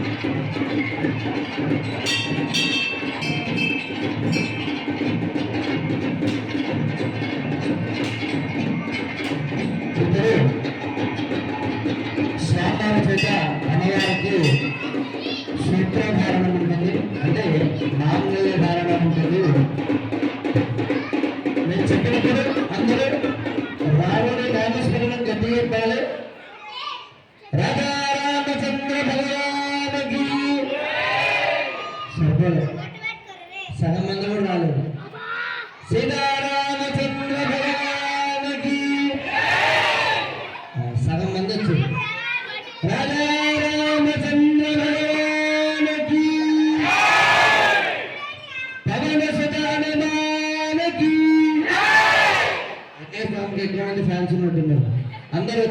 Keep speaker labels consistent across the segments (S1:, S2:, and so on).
S1: Thank you.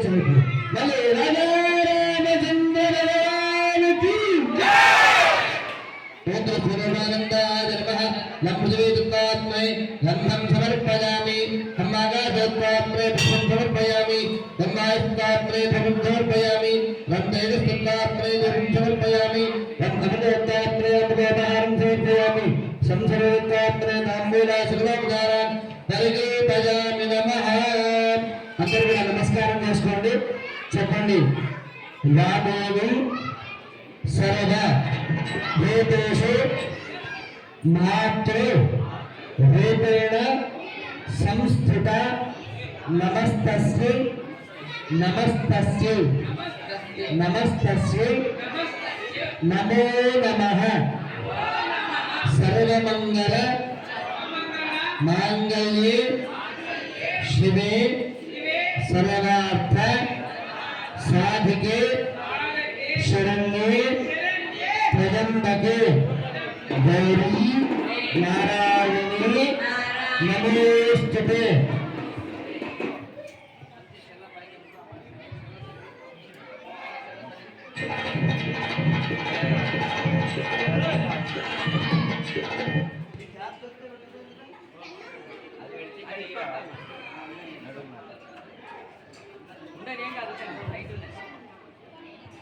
S1: అందరూ యాదేవి సర్వ భూతేషు మాతృ రూపేణ సంస్థిత నమస్తస్యై నమస్తస్యై నమస్తస్యై నమో నమః సర్వమంగళ మాంగళ్యే శివే సర్వార్థ సాధికే శరణ్యే త్రయంబకే గౌరీ నారాయణి. నమోస్తుతే.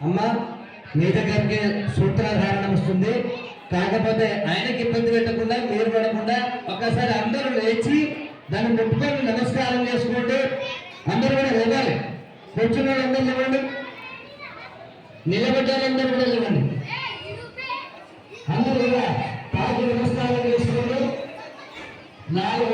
S1: అమ్మ మీ దగ్గరికి సూత్రధారణ వస్తుంది. కాకపోతే ఆయనకి ఇబ్బంది పెట్టకుండా మీరు పడకుండా ఒక్కసారి అందరూ లేచి దాన్ని ముట్టుకొని నమస్కారం చేసుకోండి అందరూ కూడా లేవాలి. కూర్చున్న వాళ్ళందరూ లేవండి. నిలబడ్డ వాళ్ళందరూ కూడా లేవండి. అందరూ కూడా తాకి నమస్కారం చేసుకోండి నాలుగు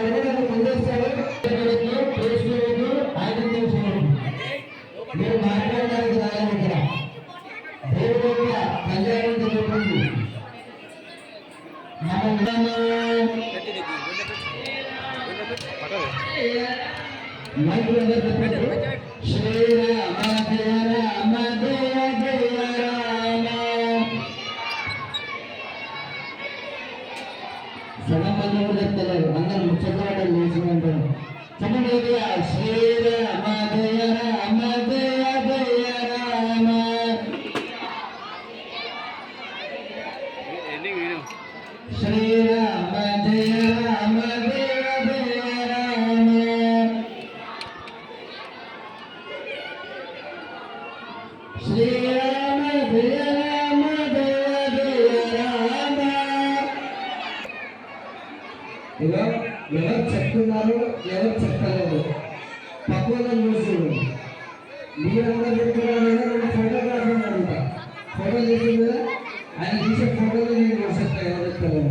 S1: సగం మంది కూడా చెప్తలేరు అందరూ ముచ్చట్లు చేసినట్టు అంటారు చెప్పండి ఎవరు చెప్తున్నారు ఎవరు చెప్పలేదు పక్కన చూసి మీరందరూ చెప్తున్నారు నేను ఫోటోగ్రాఫర్ అనమాట ఫోటో చేసింది ఆయన తీసే ఫోటోలు నేను చూసేస్తా ఎవరు చెప్తారు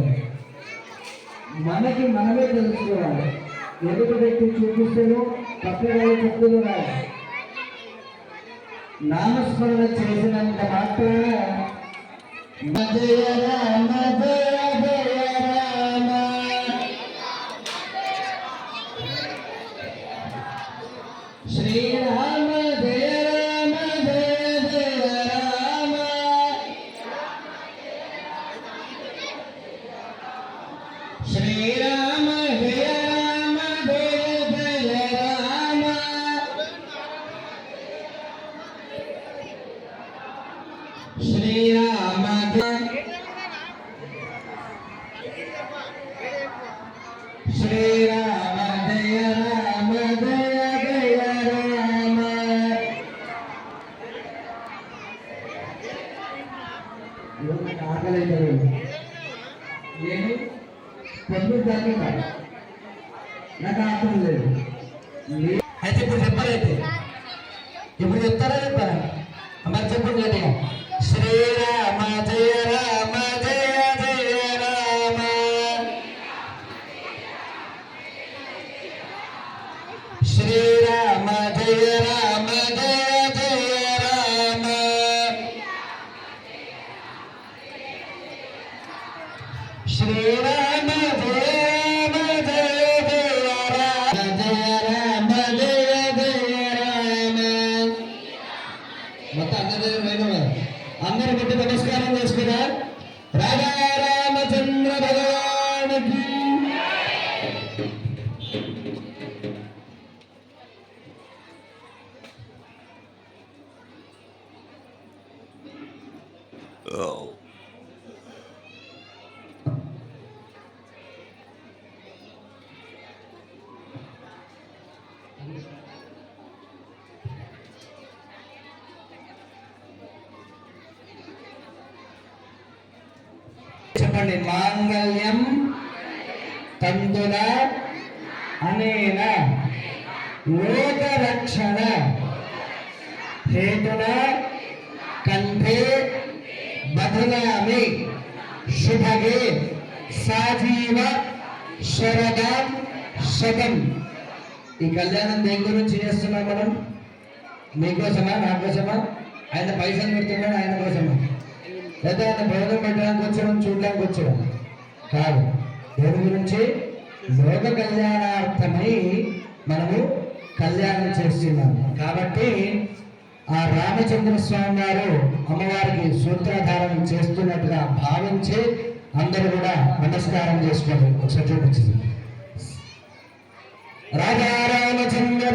S1: మనకి మనమే తెలుసుకోవాలి. ఎదుటి వ్యక్తి చూపిస్తేను తప్పుగా చెప్తున్నారు నామస్మరణ చేసినంత మాత్రాన మధ్య చెప్పండి. మాంగళ్యం తంతుల అనేన. లోకరక్షణ హేతున కంఠే బధనామి. శుభగే సాజీవ శరద శతం. ఈ కళ్యాణం దేని గురించి చేస్తున్నాం మనం? మీకోసమా? నా కోసమా ఆయన పైసలు పెడుతున్నాడు? ఆయన కోసమా? లేదా ఆయన పెట్టడానికి వచ్చాము చూడడానికి వచ్చాము కాదు దేని గురించి? లోక కళ్యాణార్థమై మనము కళ్యాణం చేస్తున్నాము. కాబట్టి ఆ రామచంద్ర స్వామి గారు అమ్మవారికి సూత్రధారం చేస్తున్నట్టుగా భావించి అందరూ కూడా నమస్కారం చేసుకోండి ఒకసారి చూపించింది రాజా రామచంద్ర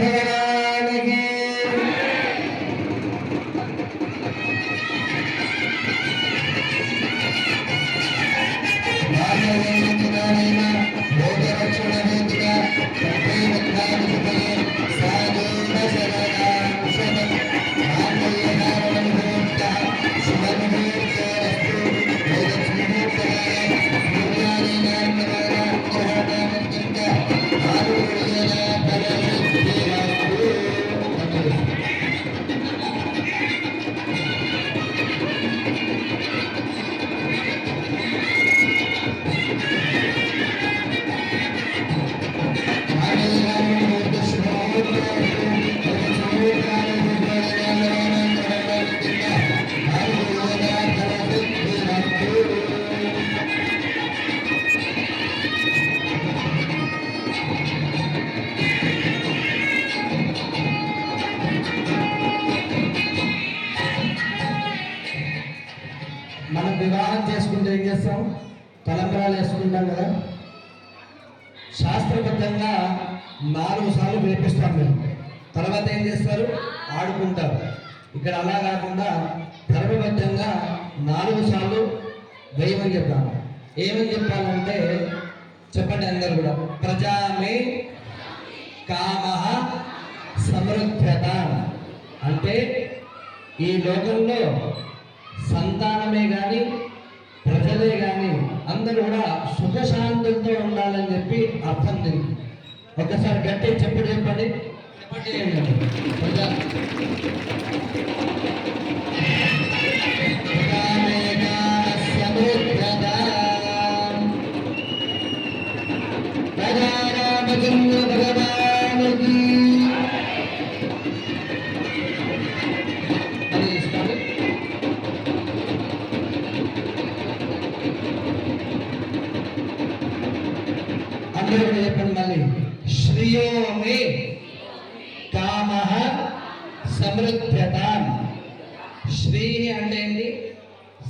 S1: కామ సమృద్ధత. అంటే ఈ లోకంలో సంతానమే కానీ ప్రజలే కానీ అందరూ కూడా సుఖశాంతులతో ఉండాలని చెప్పి అర్థం లేదు. ఒకసారి గట్టి చెప్పండి చెప్పండి. చెప్పండి. శ్రియో మే కామ సమృద్ధత. శ్రీ అంటే ఏంటి?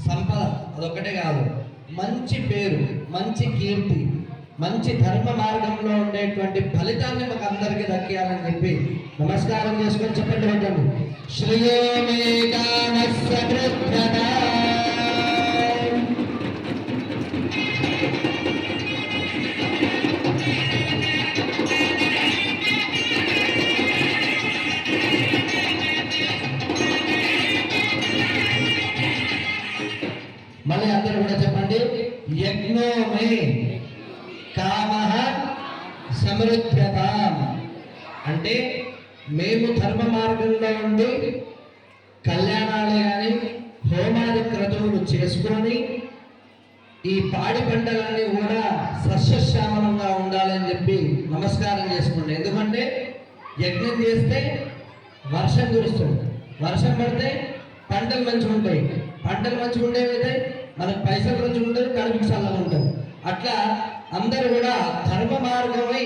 S1: సంపద. అదొక్కటే కాదు. మంచి పేరు మంచి కీర్తి మంచి ధర్మ మార్గంలో ఉండేటువంటి ఫలితాన్ని మాకు అందరికీ దక్కియాలని చెప్పి నమస్కారం చేసుకొని చెప్పండి పెట్టండి చెప్పండి అందరూ కూడా చెప్పండి. యజ్ఞో మే కామ సమృద్ధత అంటే మేము ధర్మ మార్గంలో ఉండి కళ్యాణాలు కానీ హోమాది క్రతువులు చేసుకొని ఈ పాడి పంటలన్నీ కూడా సస్యశ్యామలంగా ఉండాలని చెప్పి నమస్కారం చేసుకోండి ఎందుకంటే యజ్ఞం చేస్తే వర్షం కురుస్తుంది. వర్షం పడితే పంటలు మంచిగా ఉంటాయి పంటలు మంచిగా ఉండేవైతే మనకు పైసలు గురించి ఉండదు కనిపించాలని ఉంటుంది. అట్లా అందరూ కూడా ధర్మ మార్గమై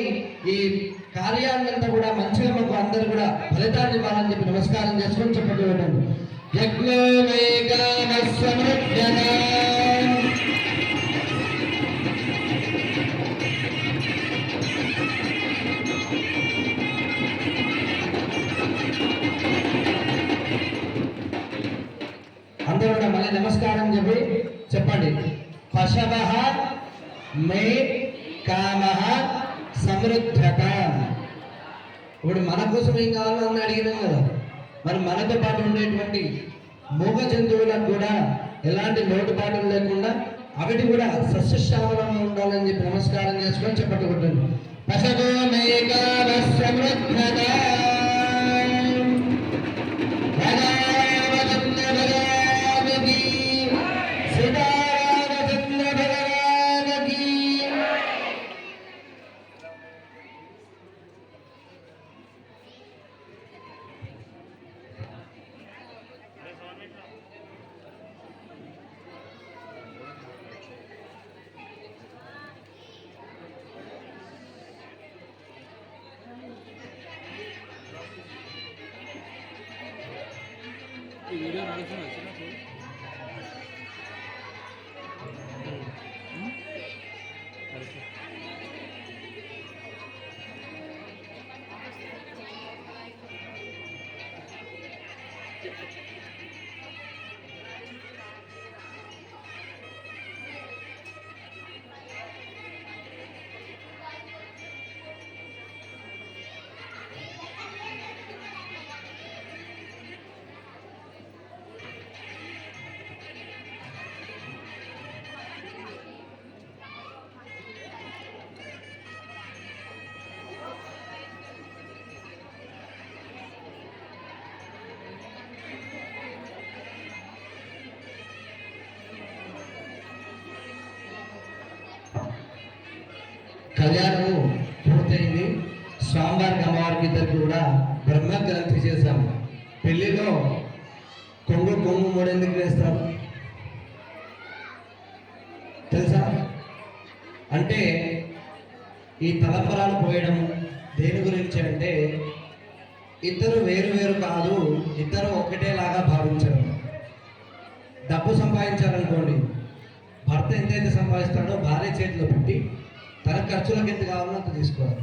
S1: ఈ కార్యాన్నంతా కూడా మంచిగా మాకు అందరూ కూడా ఫలితాన్ని ఇవ్వాలని చెప్పి నమస్కారం చేసుకొని చెప్పండి చెప్పండి. పశవ మే కామ సమృద్ధత ఇప్పుడు మన కోసం ఏం కావాలో అని అడిగినాం కదా. మరి మనతో పాటు ఉండేటువంటి మూగ జంతువులకు కూడా ఎలాంటి లోటుపాటులు లేకుండా అవిటి కూడా సస్యశ్యామలంగా ఉండాలని చెప్పి నమస్కారం చేసుకొని చెప్పట్టుకుంటాను కొట్టండి పశవ మే కామ సమృద్ధత
S2: ভিডিও নটিফিকেশন হয়েছিল
S1: కళ్యాణము పూర్తయింది. స్వామివారికి అమ్మవారికి ఇద్దరికి కూడా బ్రహ్మ గ్రంథి చేశాము పెళ్ళిలో కొంగు కొంగు మూడెందుకు వేస్తారు? తెలుసా? అంటే ఈ తలంబరాలు పోయడం దేని గురించి అంటే ఇద్దరు వేరు వేరు కాదు ఇద్దరు ఒకటేలాగా భావించడం. డబ్బు సంపాదించాలనుకోండి భర్త ఎంతైతే సంపాదిస్తాడో భార్య చేతిలో పెట్టి తన ఖర్చులకు ఎంత కావాలో అంత తీసుకోవాలి.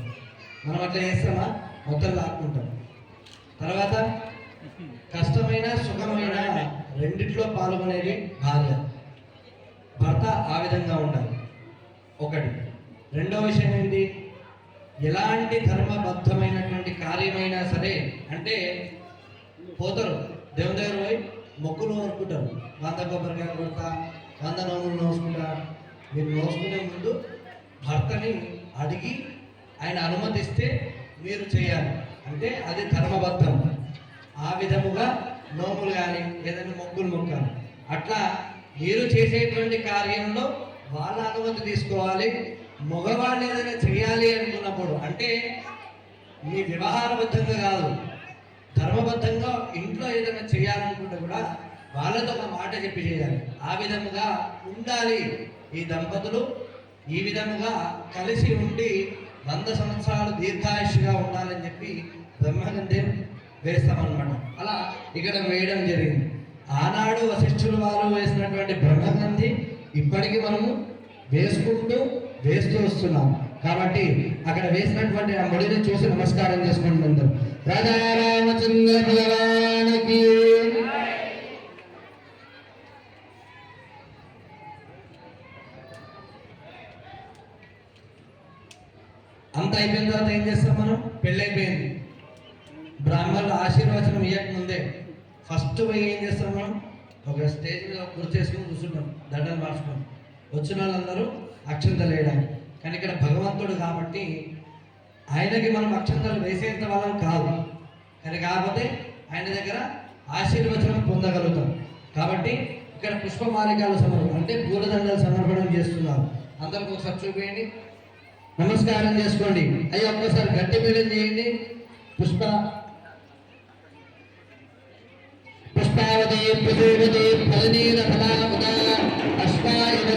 S1: మనం అట్లా చేస్తామా? మొత్తం లాక్కుంటాం. తర్వాత కష్టమైన సుఖమైన రెండిట్లో పాల్గొనేది భార్య. భర్త ఆ విధంగా ఉండాలి. ఒకటి. రెండవ విషయం ఏంటి? ఎలాంటి ధర్మబద్ధమైనటువంటి కార్యమైనా సరే అంటే పోతారు. దేవుని దగ్గర పోయి మొక్కులు కోరుకుంటారు. వంద కొబ్బరికాయలు కొడతా వంద నోములు నోసుకుంటా. మీరు నోసుకునే ముందు భర్తని అడిగి ఆయన అనుమతిస్తే మీరు చేయాలి. అంటే అది ధర్మబద్ధం. ఆ విధముగా నోములు కానీ ఏదైనా మొక్కులు మొక్కాలి. అట్లా మీరు చేసేటువంటి కార్యంలో వాళ్ళ అనుమతి తీసుకోవాలి. మగవాళ్ళు ఏదైనా చేయాలి అనుకున్నప్పుడు అంటే మీ వ్యవహారబద్ధంగా కాదు ధర్మబద్ధంగా ఇంట్లో ఏదైనా చేయాలనుకుంటే కూడా వాళ్ళతో ఒక మాట చెప్పి చేయాలి. ఆ విధముగా ఉండాలి ఈ దంపతులు. ఈ విధముగా కలిసి ఉండి వంద సంవత్సరాలు దీర్ఘాయుష్గా ఉండాలని చెప్పి బ్రహ్మగంధం వేస్తామన్నమాట. అలా ఇక్కడ వేయడం జరిగింది. ఆనాడు వశిష్ఠులు వారు వేసినటువంటి బ్రహ్మగంధి ఇప్పటికీ మనము వేసుకుంటూ వేస్తూ వస్తున్నాం. కాబట్టి అక్కడ వేసినటువంటి ఆ ముడిని చూసి నమస్కారం చేసుకుంటున్నారు రాజా రామచంద్ర భగవానికి అంత అయిపోయిన తర్వాత ఏం చేస్తాం మనం? పెళ్ళైపోయింది. బ్రాహ్మణుల ఆశీర్వచనం ఇవ్వక ముందే ఫస్ట్ పోయి ఏం చేస్తాం మనం? ఒక స్టేజ్ మీద గుర్తు చేసుకుని కూర్చుంటాం దండలు మార్చుకొని. వచ్చిన వాళ్ళందరూ అక్షంతలు వేయడానికి కానీ ఇక్కడ భగవంతుడు కాబట్టి ఆయనకి మనం అక్షంతలు వేసేంత వాళ్ళం కాదు. కానీ కాకపోతే ఆయన దగ్గర ఆశీర్వచనం పొందగలుగుతాం. కాబట్టి ఇక్కడ పుష్పమాలికలు సమర్పణ అంటే పూలదండలు సమర్పణం చేస్తున్నారు. అందరికి ఒకసారి చూపించండి. నమస్కారం చేసుకోండి. అయ్యా ఒక్కసారి గట్టి మేళం చేయండి. పుష్ప పుష్పావతి ప్రదేవతి ఫలనీల ఫలాముద అశ్వాయుధ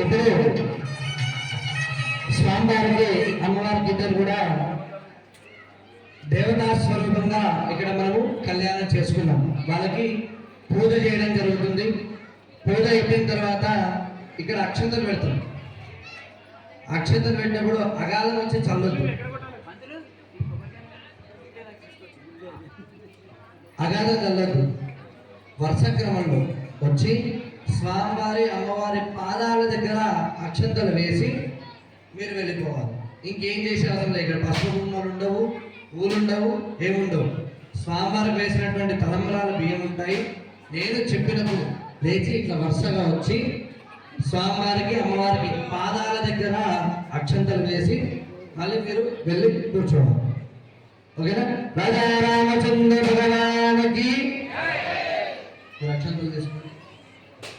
S1: ఇప్పుడు స్వామివారికి అమ్మవారికి ఇద్దరు కూడా దేవతా స్వరూపంగా ఇక్కడ మనము కళ్యాణం చేసుకున్నాం. వాళ్ళకి పూజ చేయడం జరుగుతుంది. పూజ అయిపోయిన తర్వాత ఇక్కడ అక్షంతలు పెడతాం. అక్షంతలు పెట్టినప్పుడు అగాధం వచ్చి చల్లొద్దు. అగాధం చల్లొద్దు. వరుస క్రమంలో వచ్చి స్వామివారి అమ్మవారి పాదాల దగ్గర అక్షంతలు వేసి మీరు వెళ్ళిపోవాలి. ఇంకేం చేసే అవసరం లేదు. ఇక్కడ పసుపు కుంకుమలు ఉండవు ఉండవు ఏముండవు స్వామివారికి వేసినటువంటి తలంబరాల బియ్యం ఉంటాయి. నేను చెప్పినప్పుడు లేచి ఇట్లా వరుసగా వచ్చి స్వామివారికి అమ్మవారికి పాదాల దగ్గర అక్షంతలు వేసి మళ్ళీ మీరు వెళ్ళి కూర్చోవాలి. ఓకేనా? రాజా రామచంద్ర భగవానికి అక్షంతలు తీసుకోండి.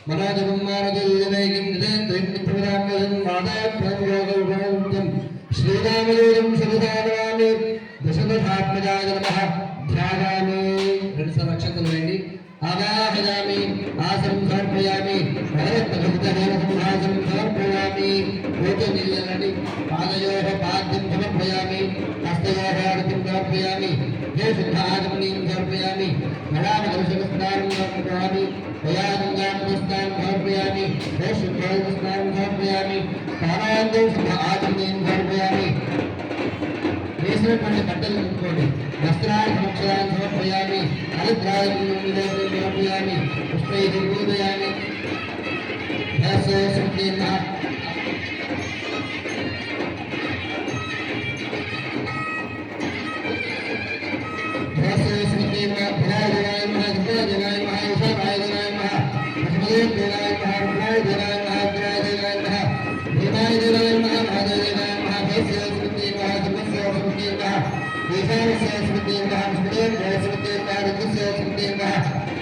S1: మనోజవం మానదుల్యమైకిం నిజేంద్రిం నిత్యవిరామజం మాదాప్రం యోగం శ్రీరామయోగం శుభదానవామి దశదశాత్మజాయ నమః ధ్యాయామి రెండు సార్లు అక్షంతలు వేయండి ఆవాహయామి ఆసం సమర్పయామి భగవద్భక్తదేవ సంహాసం సమర్పయామి ఓటు నిల్లనడి పాదయోహ పాద్యం సమర్పయామి హస్తయోహారతిం సమర్పయామి హే శుద్ధాగమనీం సమర్పయామి మలామదర్శకస్నానం సమర్పయామి వయాగంగామస్నానం సమర్పయామి హే శుద్ధాగమస్నానం సమర్పయామి స్థానాంతం శుద్ధ ఆచమనీం సమర్పయామి వేసినటువంటి బట్టలు ఉంచుకోండి వస్త్రాన్ని సంక్షయాన్ని సమర్పయామి హరిద్రాన్ని సమర్పయామి పుష్పై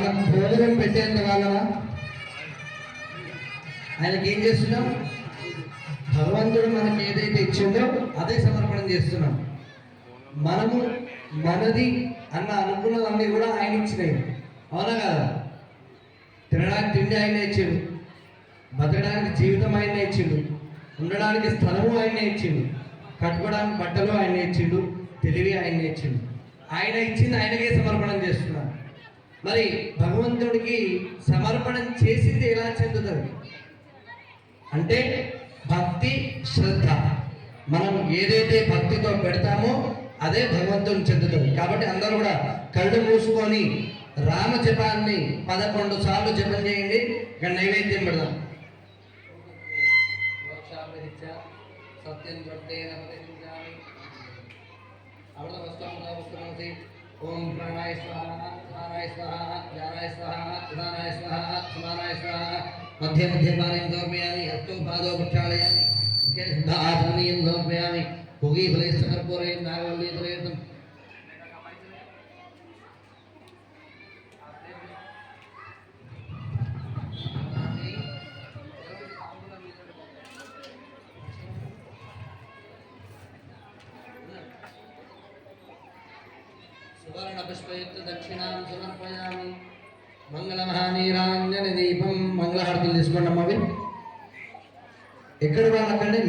S1: మనం భోజనం పెట్టేంత వాళ్ళమా ఆయనకి ఏం చేస్తున్నాం? భగవంతుడు మనకి ఏదైతే ఇచ్చిందో అదే సమర్పణం చేస్తున్నాం. మనము మనది అన్న అనుకున్నవన్నీ కూడా ఆయన ఇచ్చినాయి. అవునా కదా? తినడానికి తిండి ఆయన ఇచ్చిండు. బతకడానికి జీవితం ఆయన ఇచ్చిండు. ఉండడానికి స్థలము ఆయన ఇచ్చిండు. కట్టుకోవడానికి బట్టలు ఆయన ఇచ్చిండు. తెలివి ఆయన ఇచ్చిండు. ఆయన ఇచ్చింది ఆయనకే సమర్పణం చేస్తున్నాను మరి భగవంతుడికి సమర్పణం చేసింది ఎలా చెందుతుంది? అంటే భక్తి శ్రద్ధ. మనం ఏదైతే భక్తితో పెడతామో అదే భగవంతుని చెందుతుంది. కాబట్టి అందరూ కూడా కళ్ళు మూసుకొని రామ జపాన్ని పదకొండు సార్లు జపం చేయండి. ఇక్కడ నైవేద్యం పెడదాం. సత్యం ఓం ప్రణాయ స్వాహ. समानाय स्वाहा जानाय स्वाहा उदानाय मध्य मध्य पानी समर्पयामि हस्तो पादौ प्रक्षालयामि शुद्ध आत्मनीयं समर्पयामि। भोगी फलेश्च कर्पूरेण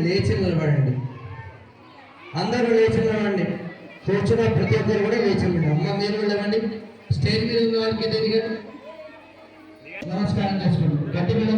S1: లేచి నిలబడండి. అందరూ లేచి నిలబడండి. కూర్చున్న ప్రతి ఒక్కరు కూడా లేచి నిలబడండి. అమ్మ మీరు నిలబడండి స్టేజ్ మీద ఉన్న వారికి నమస్కారం చేసుకోండి గట్టి మీద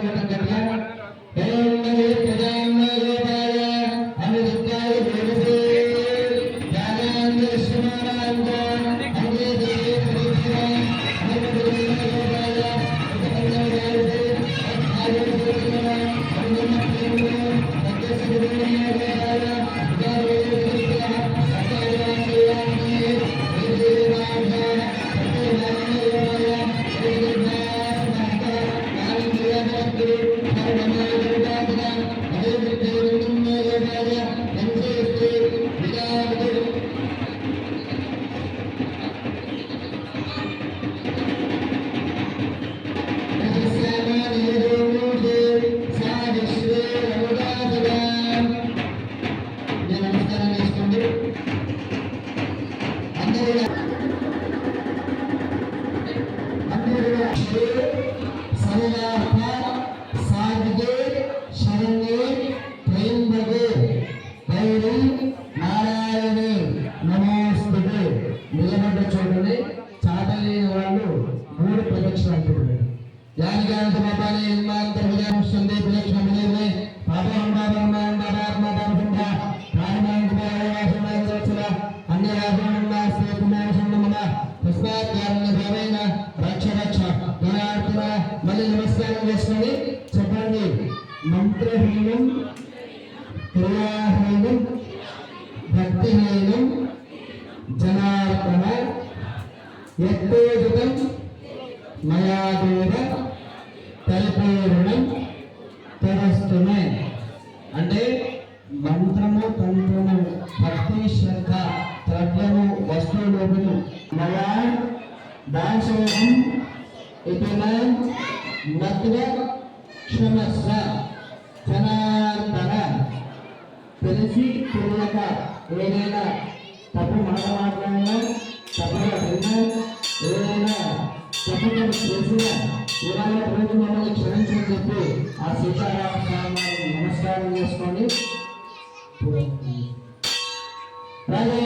S1: Andrés Jiménez. Right here.